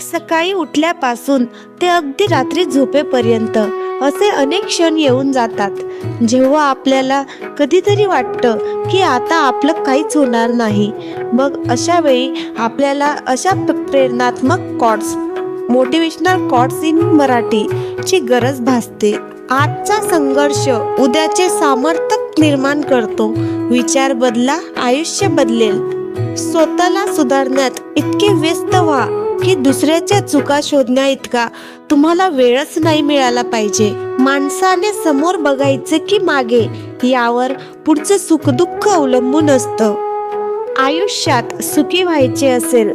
सकाळी उठल्यापासून ते अगदी रात्री झोपेपर्यंत असे अनेक क्षण येऊन जातात. जेव्हा आपल्याला कधीतरी वाटतं की आता आपलं काहीच होणार नाही मग अशा वेळी आपल्याला अशा प्रेरणात्मक quotes motivational quotes in Marathi ची गरज भासते. आजचा संघर्ष उद्याचे सामर्थ्य निर्माण करतो. विचार बदला आयुष्य बदलेल. स्वतःला सुधारण्यात इतके व्यस्त व्हा. की दुसऱ्याच्या चुका शोधण्या इतका तुम्हाला वेळच नाही मिळाला पाहिजे. माणसाने समोर बघायचे की मागे यावर पुढचं सुखदुःख अवलंबून असतं. आयुष्यात सुखी व्हायचे असेल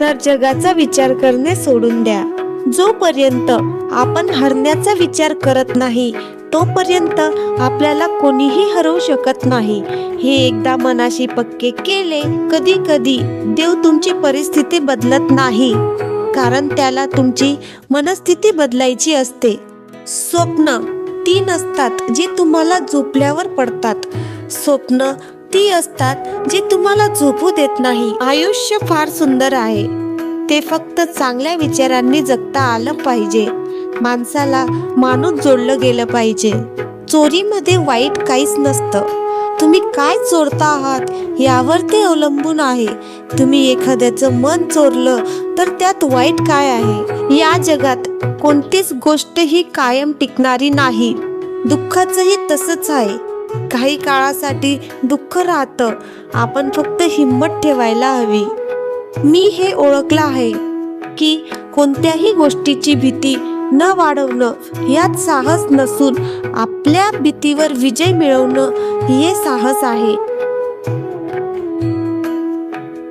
तर जगाचा विचार करणे सोडून द्या. जोपर्यंत आपण हरण्याचा विचार करत नाही तोपर्यंत आपल्याला कोणीही हरवू शकत नाही. हे एकदा मनाशी पक्के केले कधी कधी देव तुमची परिस्थिती बदलत नाही कारण त्याला तुमची मनस्थिती बदलायची असते. स्वप्न ती नसतात जी तुम्हाला झोपल्यावर पडतात. स्वप्न ती असतात जी तुम्हाला झोपू देत नाही. आयुष्य फार सुंदर आहे. ते फक्त चांगल्या विचारांनी जगता आलं पाहिजे. माणसाला माणूस जोडलं गेलं पाहिजे. चोरीमध्ये वाईट काहीच नसतं. तुम्ही काय चोरता आहात यावर ते अवलंबून आहे. तुम्ही एखाद्याचं मन चोरलं तर त्यात वाईट काय आहे? या जगात कोणतीच गोष्ट ही कायम टिकणारी नाही. दुःखाचंही तसंच आहे. काही काळासाठी दुःख राहतं. आपण फक्त हिंमत ठेवायला हवी. मी हे ओळखलं आहे की कोणत्याही गोष्टीची भीती न वाढवणं यात साहस नसून आपल्या भीतीवर विजय मिळवणं हे साहस आहे.